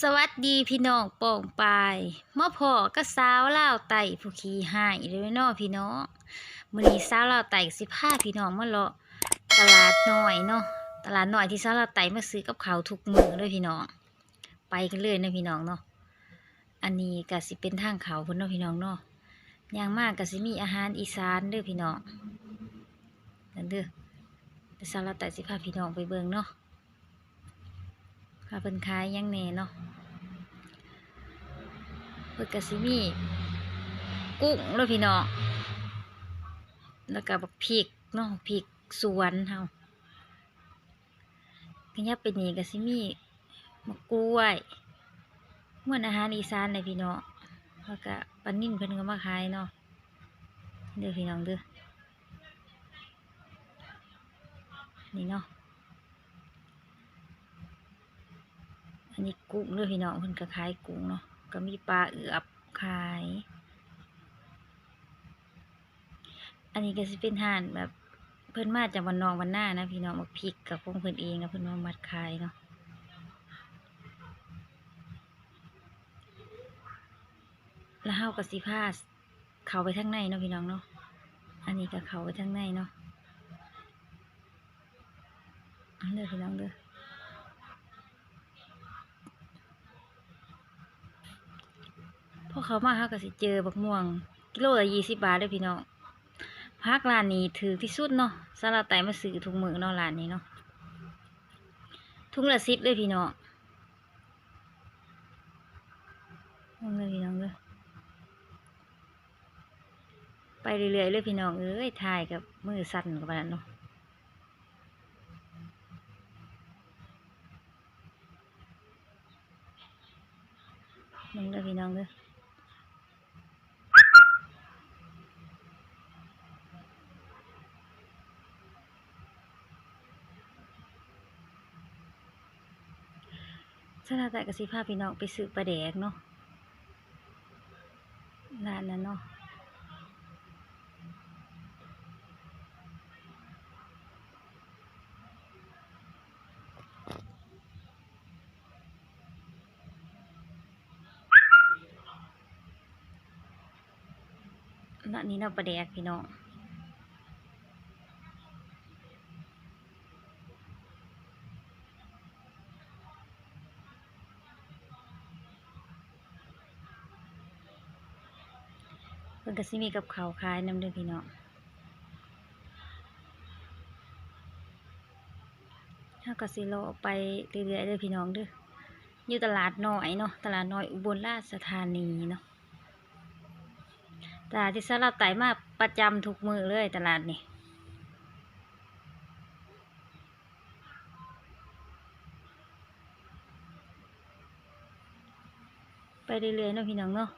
สวัสดีพี่น้องโป่งปายมาพ่อก็สาวเลาไต่ผู้ขี้หายเลยเนาะพี่น้องมื้อนี้สาวเลาไต่สิพาพี่น้องมาเลาะตลาดหน้อยเนาะตลาดหน้อยที่สาวเลาไต่มาซื้อกับเขาทุกมื้อเลยพี่น้องไปกันเลยนะพี่น้องเนาะอันนี้ก็สิเป็นทางเขาพิ่นเนาะพี่น้องเนาะอย่างมากก็สิมีอาหารอีสานเด้อพี่น้องนั่นเด้อเดี๋ยวสาวลาไต่สิพาพี่น้องไปเบิ่งเนาะ ค่ะเพิ่นขายยังแน่เนาะเพิ่นก็สิมี กุ้งเด้อพี่น้องแล้วก็บักพริกเนาะพริกสวนเฮาขยับไปนี่ก็สิมีมะกล้วยเหมือนอาหารอีสานเลยพี่น้องแล้วก็ปลานิ่นเพิ่นก็มาขายเนาะเด้อพี่น้องเด้อนี่เนาะ อันนี้กุ้งเลยพี่น้องเพิ่นก็ขายกุ้งเนาะก็มีปลาเอือบขาย อันนี้ก็สิเป็นห่านแบบเพิ่นมาจากวันนองวันหน้านะพี่น้องมาพริกกับพวกเพิ่นเองนะเพิ่นมามัดขายเนาะแล้วเฮาก็สิพาเข้าไปทางในเนาะพี่น้องเนาะอันนี้ก็เข้าไปทางในเนาะเอาเด้อพี่น้องเด้อ พอเขามาเขาก็สิเจอบักม่วง กิโลละยี่สิบบาทเลยพี่น้องพักร้านนี้ถือที่สุดเนาะสาลาไตมาซื้อถุงมือเนาะร้านนี้เนาะถุงละสิบเลยพี่น้องเอาเลยพี่น้องเลยไปเรื่อยๆเลยพี่น้องเอ้ยถ่ายกับมือสั่นกับมันเนาะมึงเลยพี่น้องเลย สลาแต่กสิพาพี่น้องไปซื้อปลาแดกเนาะร้านนั้นเนาะร้านนี้เนาปลาแดกพี่น้อง เพิ่นก็สิมีกับข้าวขายนำเด้อพี่น้องเฮาก็สิเลาะไปเรื่อยๆเด้อพี่น้องเด้ออยู่ตลาดน้อยเนาะตลาดน้อยอุบลราชธานีเนาะตลาดที่สลับไต่มาประจำทุกมือเลยตลาดนี่ไปเรื่อยๆเนาะพี่น้องเนาะ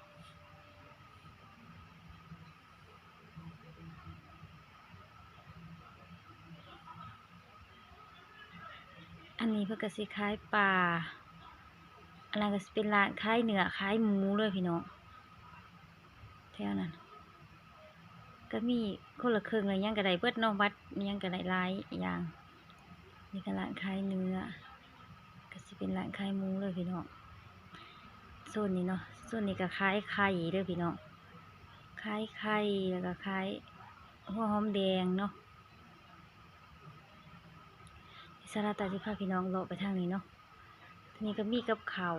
นนี้เพื่อกสิขายปลาอันนั้นก็เป็นร้านขายเนื้อขายหมูเลยพี่น้องแถวนั้นก็มีคนละครึ่งเลยยังกระไดเบิดนอกวัดยังกระไดหลายอย่างนี่ก็ร้านขายเนื้อก็สิเป็นร้านขายหมูเลยพี่น้องโซนนี้เนาะโซนนี้ก็ขายไข่เด้อพี่น้องขายไข่แล้วก็ขายหัวหอมแดงเนาะสา ราตาสิพาพี่น้องเลาะไปทางนี้เนาะทีนี้ก็มีกับเขา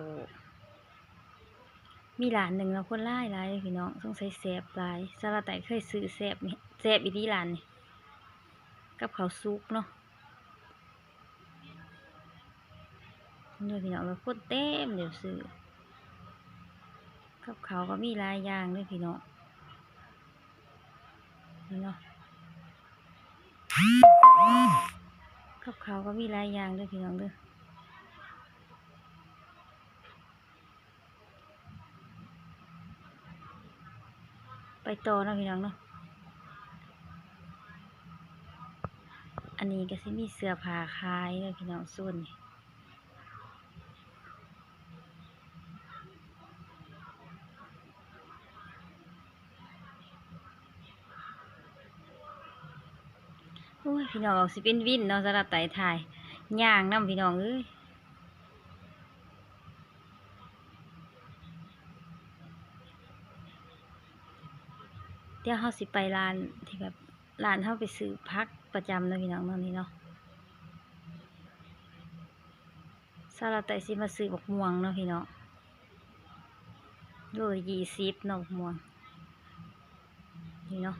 มีหลานหนึ่งแล้วคนไล่ไล่พี่น้องต้องใส่แสบหลายสาราไตเคยซื้อแสบนี่แสบอีดีหลานนี่กับเขาซุกเนาะนี่พี่น้องแล้วคนเต็มเดี๋ยวซื้อกับเขาก็มีลายยางด้วยพี่น้องนี่เนาะ กับเขาก็มีหลายอย่างด้วยพี่น้องด้วยไปต่อนะพี่น้องเนาะ อันนี้ก็สิมีเสื้อผ้าคลายเลยพี่น้องส่วนนี่ อ้ยพี่น้องออกสิเป็นวินเนาะสำหรับไต่ถ่ายย่างน้ำพี่น้องเอ้ยเดี๋ยวเขาสิไปร้านที่แบบร้านเขาไปซื้อพักประจำนะพี่น้องตอนนี้เนาะซาลาไต่สิมาซื้อบักม่วงเนาะพี่น้องโลยี่สิบเนาะบักม่วง นี่เนาะ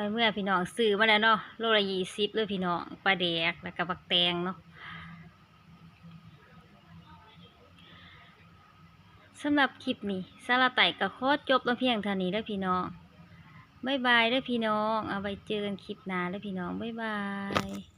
ไปเมื่อพี่น้องซื้อมาแล้วเนาะโลละยี่สิบเลยพี่น้องปลาแดกแล้วก็บักแตงเนาะสำหรับคลิปนี้ซาลาไต่ก็ขอจบแล้วเพียงเท่านี้แล้วพี่น้องบ๊ายบายเด้วพี่น้อง เอาไปเจอกันคลิปหน้าเด้วพี่น้องบ๊ายบาย